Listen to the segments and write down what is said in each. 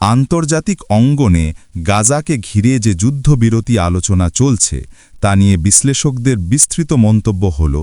আন্তর্জাতিক অঙ্গনে গাজাকে ঘিরে যে যুদ্ধবিরতি আলোচনা চলছে, তা নিয়ে বিশ্লেষকদের বিস্তৃত মন্তব্য হল,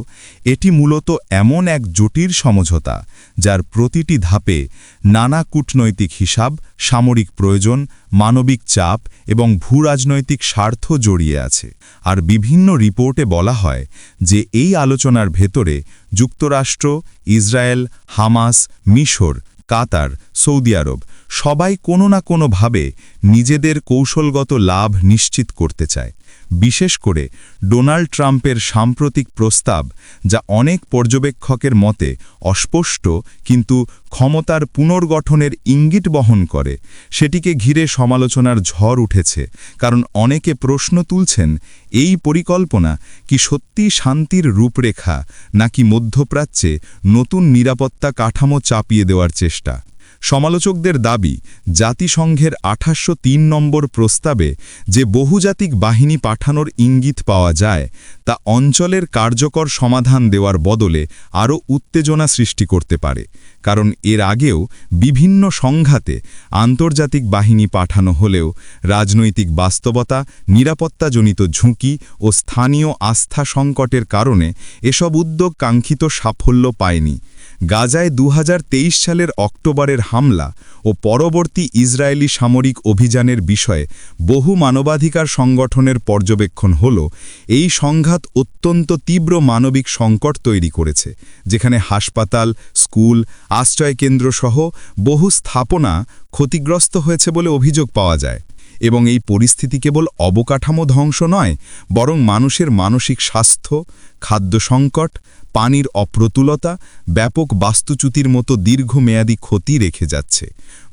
এটি মূলত এমন এক জটিল সমঝোতা, যার প্রতিটি ধাপে নানা কূটনৈতিক হিসাব, সামরিক প্রয়োজন, মানবিক চাপ এবং ভূরাজনৈতিক স্বার্থ জড়িয়ে আছে। আর বিভিন্ন রিপোর্টে বলা হয় যে এই আলোচনার ভেতরে যুক্তরাষ্ট্র, ইসরায়েল, হামাস, মিশর, কাতার, সৌদি আরব সবাই কোনো না কোনোভাবে নিজেদের কৌশলগত লাভ নিশ্চিত করতে চায়। বিশেষ করে ডোনাল্ড ট্রাম্পের সাম্প্রতিক প্রস্তাব, যা অনেক পর্যবেক্ষকের মতে অস্পষ্ট কিন্তু ক্ষমতার পুনর্গঠনের ইঙ্গিত বহন করে, সেটিকে ঘিরে সমালোচনার ঝড় উঠেছে। কারণ অনেকে প্রশ্ন তুলছেন, এই পরিকল্পনা কি সত্যি শান্তির রূপরেখা নাকি মধ্যপ্রাচ্যে নতুন নিরাপত্তা কাঠামো চাপিয়ে দেওয়ার চেষ্টা? সমালোচকদের দাবি, জাতিসংঘের আঠাশশো তিন নম্বর প্রস্তাবে যে বহুজাতিক বাহিনী পাঠানোর ইঙ্গিত পাওয়া যায়, তা অঞ্চলের কার্যকর সমাধান দেওয়ার বদলে আরও উত্তেজনা সৃষ্টি করতে পারে। কারণ এর আগেও বিভিন্ন সংঘাতে আন্তর্জাতিক বাহিনী পাঠানো হলেও রাজনৈতিক বাস্তবতা, নিরাপত্তাজনিত ঝুঁকি ও স্থানীয় আস্থা সংকটের কারণে এসব উদ্যোগ কাঙ্ক্ষিত সাফল্য পায়নি। গাজায় দু হাজার তেইশ সালের অক্টোবরের হামলা ও পরবর্তী ইসরায়েলি সামরিক অভিযানের বিষয়ে বহু মানবাধিকার সংগঠনের পর্যবেক্ষণ হল, এই সংঘাত অত্যন্ত তীব্র মানবিক সংকট তৈরি করেছে, যেখানে হাসপাতাল, স্কুল আশ্রয়কেন্দ্রসহ বহু স্থাপনা ক্ষতিগ্রস্ত হয়েছে বলে অভিযোগ পাওয়া যায়। এবং এই পরিস্থিতি কেবল অবকাঠামো ধ্বংস নয়, বরং মানুষের মানসিক স্বাস্থ্য, খাদ্য সংকট পানির অপ্রতুলতা ব্যাপক বাস্তুচ্যুতির মতো দীর্ঘমেয়াদী ক্ষতি রেখে যাচ্ছে।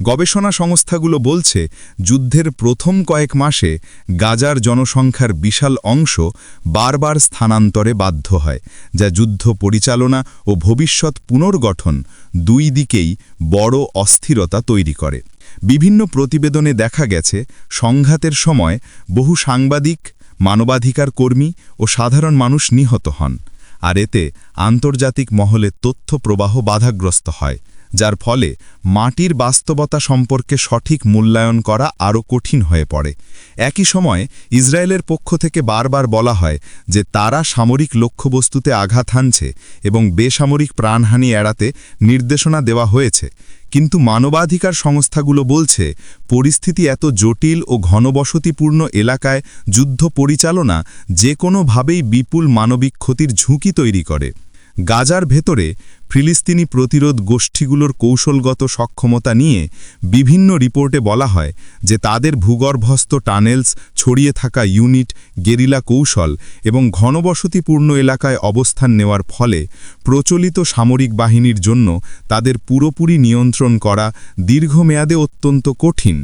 গবেষণা সংস্থাগুলো বলছে, যুদ্ধের প্রথম কয়েক মাসে গাজার জনসংখ্যার বিশাল অংশ বারবার স্থানান্তরে বাধ্য হয়, যা যুদ্ধ পরিচালনা ও ভবিষ্যৎ পুনর্গঠন দুই দিকেই বড় অস্থিরতা তৈরি করে। বিভিন্ন প্রতিবেদনে দেখা গেছে, সংঘাতের সময় বহু সাংবাদিক, মানবাধিকার কর্মী ও সাধারণ মানুষ নিহত হন। আর এতে আন্তর্জাতিক মহলে তথ্য প্রবাহ বাধাগ্রস্ত হয়, যার ফলে মাটির বাস্তবতা সম্পর্কে সঠিক মূল্যায়ন করা আরও কঠিন হয়ে পড়ে। একই সময়ে ইসরায়েলের পক্ষ থেকে বারবার বলা হয় যে তারা সামরিক লক্ষ্যবস্তুতে আঘাত হানছে এবং বেসামরিক প্রাণহানি এড়াতে নির্দেশনা দেওয়া হয়েছে। কিন্তু মানবাধিকার সংস্থাগুলো বলছে, পরিস্থিতি এত জটিল ও ঘনবসতিপূর্ণ এলাকায় যুদ্ধ পরিচালনা যে কোনোভাবেই বিপুল মানবিক ক্ষতির ঝুঁকি তৈরি করে। গাজার ভেতরে ফিলিস্তিনি প্রতিরোধ গোষ্ঠীগুলোর কৌশলগত সক্ষমতা নিয়ে বিভিন্ন রিপোর্টে বলা হয় যে তাদের ভূগর্ভস্থ টানেলস, ছড়িয়ে থাকা ইউনিট, গেরিলা কৌশল এবং ঘনবসতিপূর্ণ এলাকায় অবস্থান নেওয়ার ফলে প্রচলিত সামরিক বাহিনীর জন্য তাদের পুরোপুরি নিয়ন্ত্রণ করা দীর্ঘমেয়াদে অত্যন্ত কঠিন।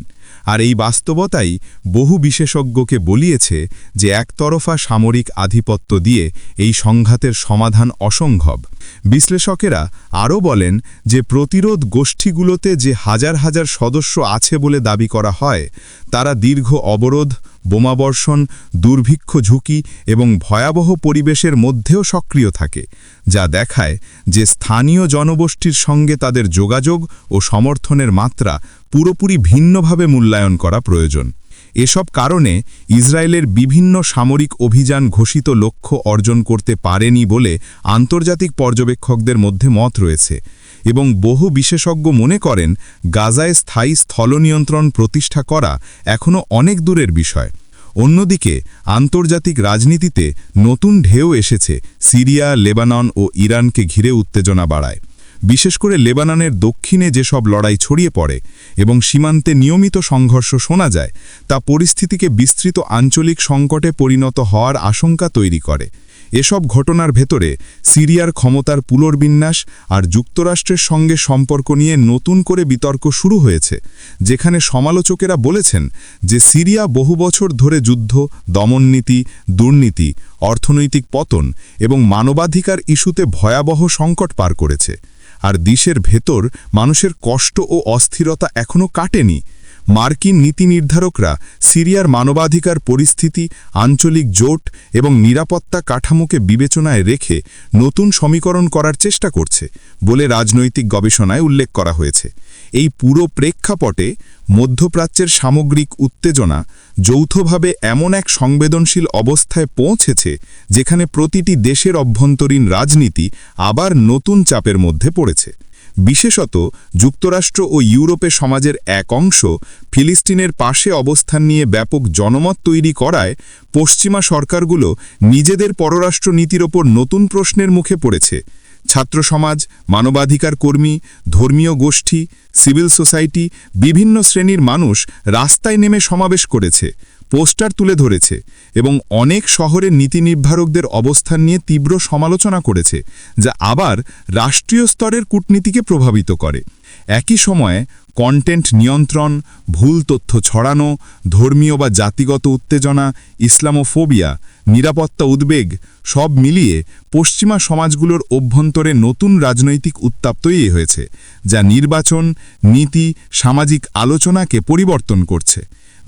আর এই বাস্তবতাই বহু বিশেষজ্ঞকে বলিয়েছে যে একতরফা সামরিক আধিপত্য দিয়ে এই সংঘাতের সমাধান অসম্ভব। বিশ্লেষকেরা আরও বলেন যে প্রতিরোধ গোষ্ঠীগুলোতে যে হাজার হাজার সদস্য আছে বলে দাবি করা হয়, তারা দীর্ঘ অবরোধ, বোমাবর্ষণ, দুর্ভিক্ষ ঝুঁকি এবং ভয়াবহ পরিবেশের মধ্যেও সক্রিয় থাকে, যা দেখায় যে স্থানীয় জনগোষ্ঠীর সঙ্গে তাদের যোগাযোগ ও সমর্থনের মাত্রা পুরোপুরি ভিন্নভাবে মূল্যায়ন করা প্রয়োজন। এসব কারণে ইসরায়েলের বিভিন্ন সামরিক অভিযান ঘোষিত লক্ষ্য অর্জন করতে পারেনি বলে আন্তর্জাতিক পর্যবেক্ষকদের মধ্যে মত রয়েছে এবং বহু বিশেষজ্ঞ মনে করেন, গাজায় স্থায়ী স্থলনিয়ন্ত্রণ প্রতিষ্ঠা করা এখনও অনেক দূরের বিষয়। অন্যদিকে, আন্তর্জাতিক রাজনীতিতে নতুন ঢেউ এসেছে, সিরিয়া, লেবানন ও ইরানকে ঘিরে উত্তেজনা বাড়ায়। বিশেষ করে লেবাননের দক্ষিণে যেসব লড়াই ছড়িয়ে পড়ে এবং সীমান্তে নিয়মিত সংঘর্ষ শোনা যায়, তা পরিস্থিতিকে বিস্তৃত আঞ্চলিক সংকটে পরিণত হওয়ার আশঙ্কা তৈরি করে। এসব ঘটনার ভেতরে সিরিয়ার ক্ষমতার পুনর্বিন্যাস আর যুক্তরাষ্ট্রের সঙ্গে সম্পর্ক নিয়ে নতুন করে বিতর্ক শুরু হয়েছে, যেখানে সমালোচকেরা বলেছেন যে সিরিয়া বহু বছর ধরে যুদ্ধ, দমননীতি, দুর্নীতি, অর্থনৈতিক পতন এবং মানবাধিকার ইস্যুতে ভয়াবহ সংকট পার করেছে। আর দিশের ভেতর মানুষের কষ্ট ও অস্থিরতা এখনও কাটেনি। মার্কিন নীতি নির্ধারকরা সিরিয়ার মানবাধিকার পরিস্থিতি, আঞ্চলিক জোট এবং নিরাপত্তা কাঠামোকে বিবেচনায় রেখে নতুন সমীকরণ করার চেষ্টা করছে বলে রাজনৈতিক গবেষণায় উল্লেখ করা হয়েছে। এই পুরো প্রেক্ষাপটে মধ্যপ্রাচ্যের সামগ্রিক উত্তেজনা যৌথভাবে এমন এক সংবেদনশীল অবস্থায় পৌঁছেছে যেখানে প্রতিটি দেশের অভ্যন্তরীণ রাজনীতি আবার নতুন চাপের মধ্যে পড়েছে। বিশেষত যুক্তরাষ্ট্র ও ইউরোপে সমাজের এক অংশ ফিলিস্তিনের পাশে অবস্থান নিয়ে ব্যাপক জনমত তৈরি করায় পশ্চিমা সরকারগুলো নিজেদের পররাষ্ট্র নীতির ওপর নতুন প্রশ্নের মুখে পড়েছে। ছাত্র সমাজ মানবাধিকার কর্মী, ধর্মীয় গোষ্ঠী, সিভিল সোসাইটি, বিভিন্ন শ্রেণির মানুষ রাস্তায় নেমে সমাবেশ করেছে। পোস্টার তুলে ধরেছে এবং অনেক শহরের নীতি নির্ধারকদের অবস্থান নিয়ে তীব্র সমালোচনা করেছে, যা আবার রাষ্ট্রীয় স্তরের কূটনীতিকে প্রভাবিত করে। একই সময়ে কন্টেন্ট নিয়ন্ত্রণ, ভুল তথ্য ছড়ানো, ধর্মীয় বা জাতিগত উত্তেজনা, ইসলামোফোবিয়া, নিরাপত্তা উদ্বেগ, সব মিলিয়ে পশ্চিমা সমাজগুলোর অভ্যন্তরে নতুন রাজনৈতিক উত্তাপ তৈরি হয়েছে, যা নির্বাচন, নীতি, সামাজিক আলোচনাকে পরিবর্তন করছে।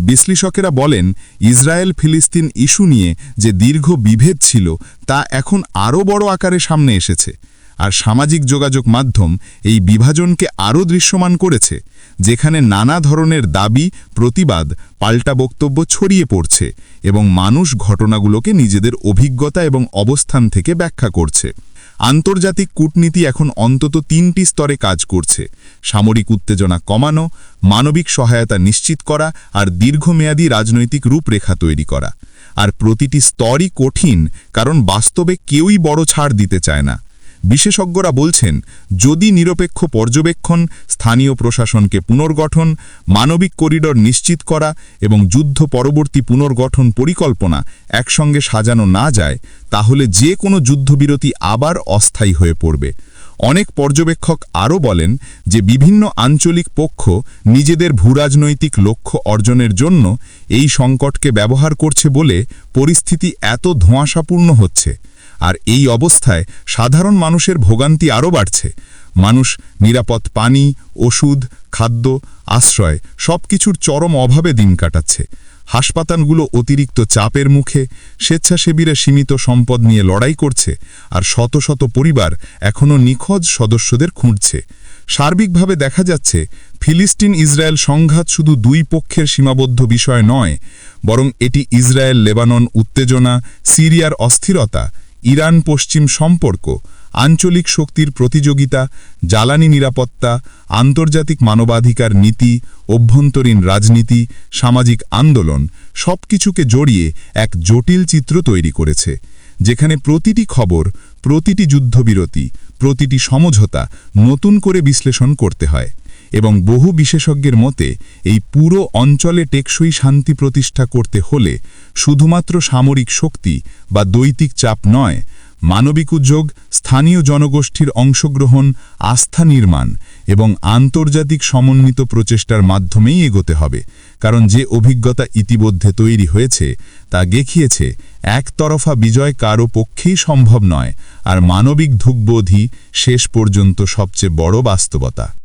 বিশ্লেষকেরা বলেন, ইসরায়েল ফিলিস্তিন ইস্যু নিয়ে যে দীর্ঘ বিভেদ ছিল, তা এখন আরও বড় আকারে সামনে এসেছে। আর সামাজিক যোগাযোগ মাধ্যম এই বিভাজনকে আরও দৃশ্যমান করেছে, যেখানে নানা ধরনের দাবি, প্রতিবাদ, পাল্টা বক্তব্য ছড়িয়ে পড়ছে এবং মানুষ ঘটনাগুলোকে নিজেদের অভিজ্ঞতা এবং অবস্থান থেকে ব্যাখ্যা করছে। আন্তর্জাতিক কূটনীতি এখন অন্তত তিনটি স্তরে কাজ করছে। সামরিক উত্তেজনা কমানো, মানবিক সহায়তা নিশ্চিত করা আর দীর্ঘমেয়াদী রাজনৈতিক রূপরেখা তৈরি করা। আর প্রতিটি স্তরই কঠিন, কারণ বাস্তবে কেউই বড় ছাড় দিতে চায় না। বিশেষজ্ঞরা বলছেন, যদি নিরপেক্ষ পর্যবেক্ষণ, স্থানীয় প্রশাসনকে পুনর্গঠন, মানবিক করিডর নিশ্চিত করা এবং যুদ্ধ পরবর্তী পুনর্গঠন পরিকল্পনা একসঙ্গে সাজানো না যায়, তাহলে যে কোনো যুদ্ধবিরতি আবার অস্থায়ী হয়ে পড়বে। অনেক পর্যবেক্ষক আরও বলেন যে বিভিন্ন আঞ্চলিক পক্ষ নিজেদের ভূরাজনৈতিক লক্ষ্য অর্জনের জন্য এই সংকটকে ব্যবহার করছে বলে পরিস্থিতি এত ধোঁয়াশাপূর্ণ হচ্ছে। আর এই অবস্থায় সাধারণ মানুষের ভোগান্তি আরও বাড়ছে। মানুষ নিরাপদ পানি, ওষুধ, খাদ্য, আশ্রয় সব কিছুর চরম অভাবে দিন কাটাচ্ছে। হাসপাতালগুলো অতিরিক্ত চাপের মুখে, স্বেচ্ছাসেবীরা সীমিত সম্পদ নিয়ে লড়াই করছে আর শত শত পরিবার এখনও নিখোঁজ সদস্যদের খুঁজছে। সার্বিকভাবে দেখা যাচ্ছে, ফিলিস্তিন ইসরায়েল সংঘাত শুধু দুই পক্ষের সীমাবদ্ধ বিষয় নয়, বরং এটি ইসরায়েল, লেবানন উত্তেজনা, সিরিয়ার অস্থিরতা ইরান পশ্চিম সম্পর্ক, আঞ্চলিক শক্তির প্রতিযোগিতা, জ্বালানি নিরাপত্তা, আন্তর্জাতিক মানবাধিকার নীতি, অভ্যন্তরীণ রাজনীতি, সামাজিক আন্দোলন সবকিছুকে জড়িয়ে এক জটিল চিত্র তৈরি করেছে, যেখানে প্রতিটি খবর, প্রতিটি যুদ্ধবিরতি, প্রতিটি সমঝোতা নতুন করে বিশ্লেষণ করতে হয়। এবং বহু বিশেষজ্ঞের মতে, এই পুরো অঞ্চলে টেকসই শান্তি প্রতিষ্ঠা করতে হলে শুধুমাত্র সামরিক শক্তি বা দৈতিক চাপ নয়, মানবিক উদ্যোগ, স্থানীয় জনগোষ্ঠীর অংশগ্রহণ, আস্থা নির্মাণ এবং আন্তর্জাতিক সমন্বিত প্রচেষ্টার মাধ্যমেই এগোতে হবে, কারণ যে অভিজ্ঞতা ইতিমধ্যে তৈরি হয়েছে তা দেখিয়েছে একতরফা বিজয় কারও পক্ষেই সম্ভব নয়, আর মানবিক ধূপবোধই শেষ পর্যন্ত সবচেয়ে বড় বাস্তবতা।